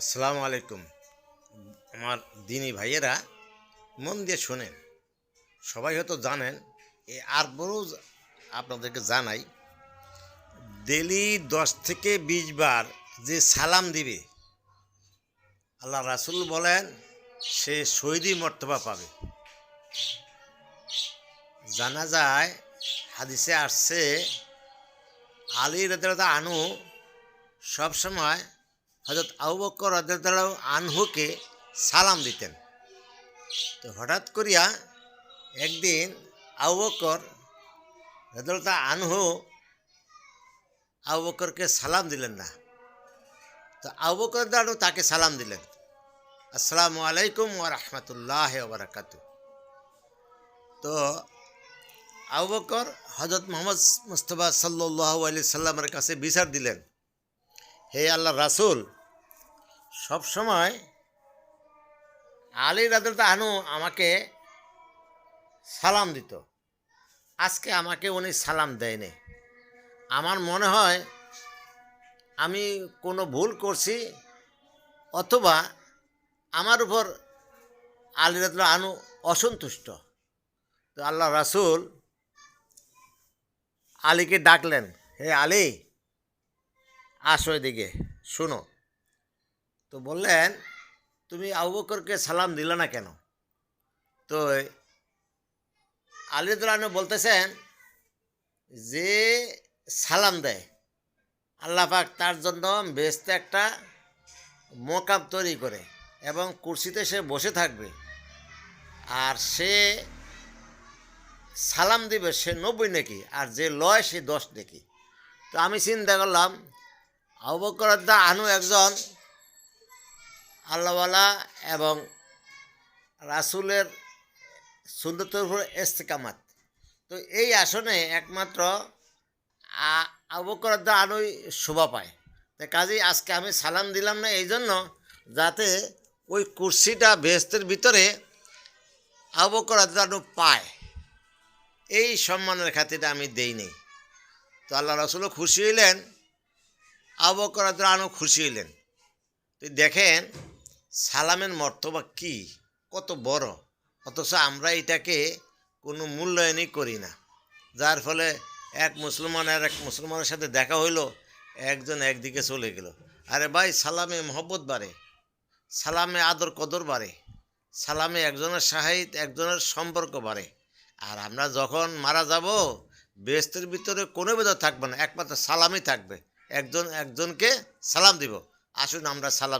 আসসালামু আলাইকুম। আমার দিনী ভাইয়েরা, মন দিয়ে শোনেন। সবাই হয়তো জানেন, এ আর বড় আপনাদেরকে জানাই ডেলি দশ থেকে বিশ বার যে সালাম দিবে, আল্লাহ রাসুল বলেন, সে শহীদি মর্তবা পাবে। জানা যায়, হাদিসে আসছে, আলী রেদা আনু সবসময় হজরত আবু রাদিয়াল্লাহু আনহুকে সালাম দিতেন। তো হঠাৎ করিয়া একদিন আবু রাদিয়াল্লাহু আনহু আবু বকরকে সালাম দিলেন না। তো আবু বকর তাকে সালাম দিলেন। আসসালামু আলাইকুম ওয়া রাহমাতুল্লাহ ওয়া বারাকাতুহু। তো আবু বকর হজরত মোহাম্মদ মুস্তফা সাল্লাল্লাহু আলাইহি সাল্লামের কাছে বিচার দিলেন। হে আল্লাহ রাসুল সব সময় আলী রাদুল্লাহ আনু আমাকে সালাম দিত। আজকে আমাকে উনি সালাম দেয়নি। আমার মনে হয় আমি কোনো ভুল করছি অথবা আমার উপর আলী রাদুল্লাহ আনু অসন্তুষ্ট। তো আল্লাহ রাসুল আলীকে ডাকলেন, হে আলী, আসো এদিকে, শোনো। তো বললেন, তুমি আবু বকরকে সালাম দিলে না কেন? তো আলিদুল্লাহ বলতেছেন, যে সালাম দেয়, আল্লাহ পাক তার জন্য বেস্ত একটা মোকাব তৈরি করে এবং কুর্সিতে সে বসে থাকবে। আর সে সালাম দিবে সে নব্বই নাকি, আর যে লয় সে দশ নাকি। তো আমি চিন্তা করলাম আবকরদ্দা আনু একজন আল্লাহওয়ালা এবং রাসুলের উপর এস্তেকামাত তো এই আসনে একমাত্র আবকরদ্দা আনুই শোভা পায়। তো কাজেই আজকে আমি সালাম দিলাম না, এই জন্য যাতে ওই কুর্সিটা বেহস্তের ভিতরে আবকরদ্দা আনু পায়। এই সম্মানের খাতিরে আমি দেইনি তো আল্লাহ রসুলও খুশি হইলেন আবকরাত আনও খুশি হইলেন। তো দেখেন সালামের মর্তবা কি? কত বড়? অথচ আমরা এটাকে কোনো মূল্যায়নই করি না। যার ফলে এক মুসলমান আর এক মুসলমানের সাথে দেখা হইল, একজন একদিকে চলে গেল। আরে ভাই, সালামে মহব্বত বাড়ে। সালামে আদর কদর বাড়ে। সালামে একজনের সাহিত একজনের সম্পর্ক বাড়ে। আর আমরা যখন মারা যাব বেস্তের ভিতরে কোনো বেদর থাকবে না। একমাত্র সালামই থাকবে। একজন একজনকে সালাম দিব। আসুন আমরা সালাম